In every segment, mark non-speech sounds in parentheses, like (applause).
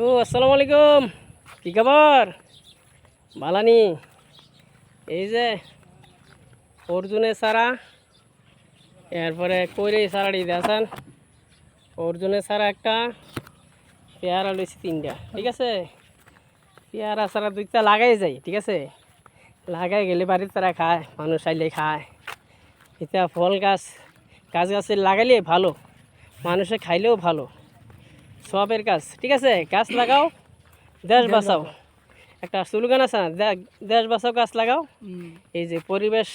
ও আসসালামু আলাইকুম কি খবর? বালানি এই যে অর্জুনের সারা, এরপরে কইরে সারাটি দেখান। অর্জুনের সারা একটা পেয়ারা লইছি তিনটা, ঠিক আছে? পেয়ারা সারা দুইটা লাগাই যায়, ঠিক আছে? লাগাই গেলে বাড়ির তারা খায়, মানুষ আইলে খায়। এটা ফল গাছ গাছ গাছের লাগাইলে ভালো, মানুষে খাইলেও ভালো। সবের কাজ। ঠিক আছে? গাছ লাগাও দেশ বাঁচাও। একটা স্লোগান আছে না? দেশ বাঁচাও গাছ লাগাও। এই যে পরিবেশ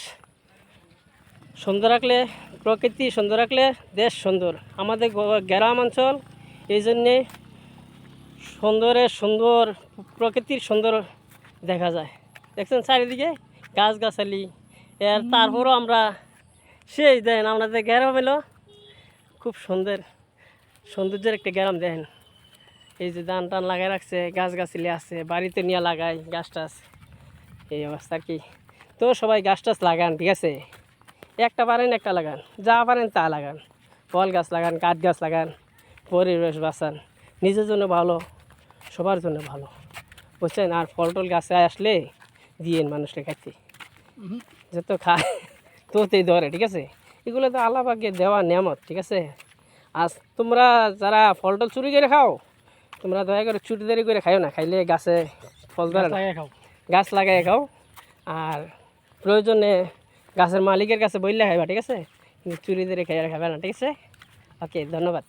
সুন্দর রাখলে প্রকৃতি সুন্দর রাখলে দেশ সুন্দর। আমাদের গ্রাম অঞ্চল এই জন্যে সুন্দরের সুন্দর প্রকৃতির সুন্দর দেখা যায়। দেখছেন চারিদিকে? গাছ গাছালি এর তারপরও আমরা সেই দেন আমাদের গ্রাম হলো খুব সুন্দর। সৌন্দর্যের একটা গ্রাম দেখেন। এই যে ধান টান লাগাই রাখছে গাছ গাছালি আছে বাড়িতে নিয়ে লাগাই গাছ টাছ। এই অবস্থা আর কি? তো সবাই গাছ টাছ লাগান ঠিক আছে? একটা পারেন একটা লাগান। যা পারেন তা লাগান। ফল গাছ লাগান কাঠ গাছ লাগান পরিবেশ বাঁচান। নিজের জন্য ভালো সবার জন্য ভালো। বুঝছেন? আর ফল টল গাছে আসলে দিয়েন মানুষকে খাইতে। যত খায় (laughs) তোতেই ধরে ঠিক আছে? এগুলো তো আল্লাপাকে দেওয়া নিয়ামত ঠিক আছে? আজ তোমরা যারা ফল টল চুরি করে খাও তোমরা দয়া করে চুরি দেরি করে খাও না খাইলে গাছে ফল ধরে না। খাও। গাছ লাগাই খাও। আর প্রয়োজনে গাছের মালিকের কাছে বললে খাইবা ঠিক আছে? চুরি দিয়ে খাইয়া খাবে না ঠিক আছে? ওকে ধন্যবাদ।